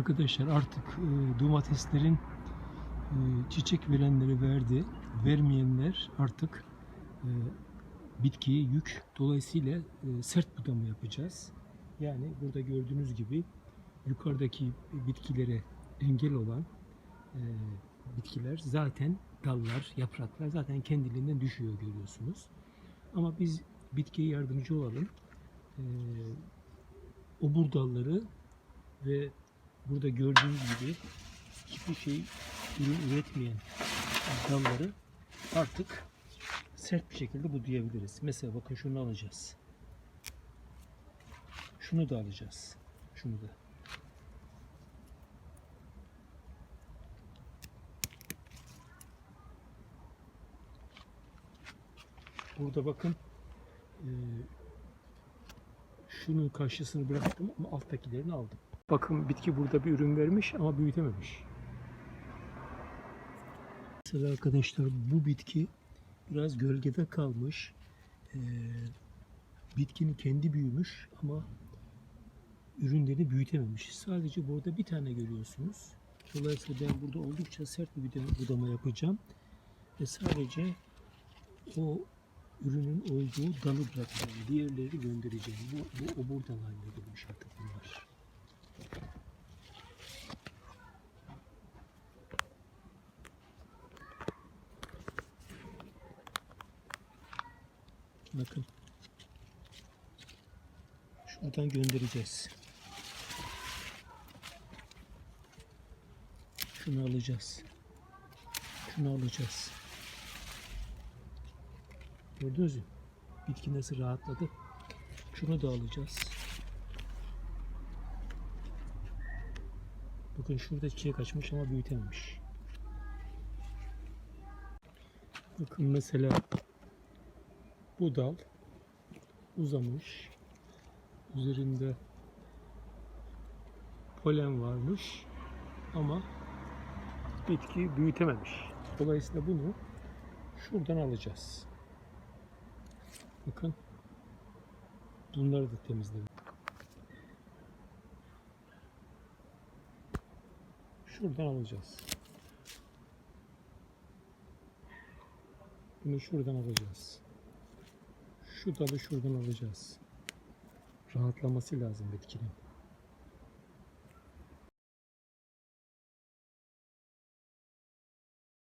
Arkadaşlar artık e, domateslerin e, çiçek verenleri verdi. Vermeyenler artık e, bitkiye yük. Dolayısıyla e, sert budama yapacağız. Yani burada gördüğünüz gibi yukarıdaki bitkilere engel olan e, bitkiler zaten dallar, yapraklar zaten kendiliğinden düşüyor görüyorsunuz. Ama biz bitkiye yardımcı olalım. E, obur dalları ve burada gördüğünüz gibi hiçbir şey ürün üretmeyen dalları artık sert bir şekilde budayabiliriz. Mesela bakın şunu alacağız. Şunu da alacağız. Şunu da. Burada bakın şunun karşısını bıraktım ama alttakilerini aldım. Bakın bitki burada bir ürün vermiş ama büyütememiş. Mesela arkadaşlar bu bitki biraz gölgede kalmış. Ee, bitkinin kendi büyümüş ama ürünlerini büyütememiş. Sadece burada bir tane görüyorsunuz. Dolayısıyla ben burada oldukça sert bir budama- yapacağım. Ve sadece o ürünün olduğu dalı bırakacağım. Diğerleri göndereceğim. Bu, bu obur dal haline gelmiş artık bunlar. Bakın. Şuradan göndereceğiz. Şunu alacağız. Şunu alacağız. Gördünüz mü? Bitki nasıl rahatladı. Şunu da alacağız. Bakın şurada çiçek açmış ama büyütememiş. Bakın mesela bu dal uzamış. Üzerinde polen varmış ama bitki büyütememiş. Dolayısıyla bunu şuradan alacağız. Bakın. Bunları da temizledim. Şuradan alacağız. Bunu şuradan alacağız. Şu dalı şuradan alacağız. Rahatlaması lazım bitkinin.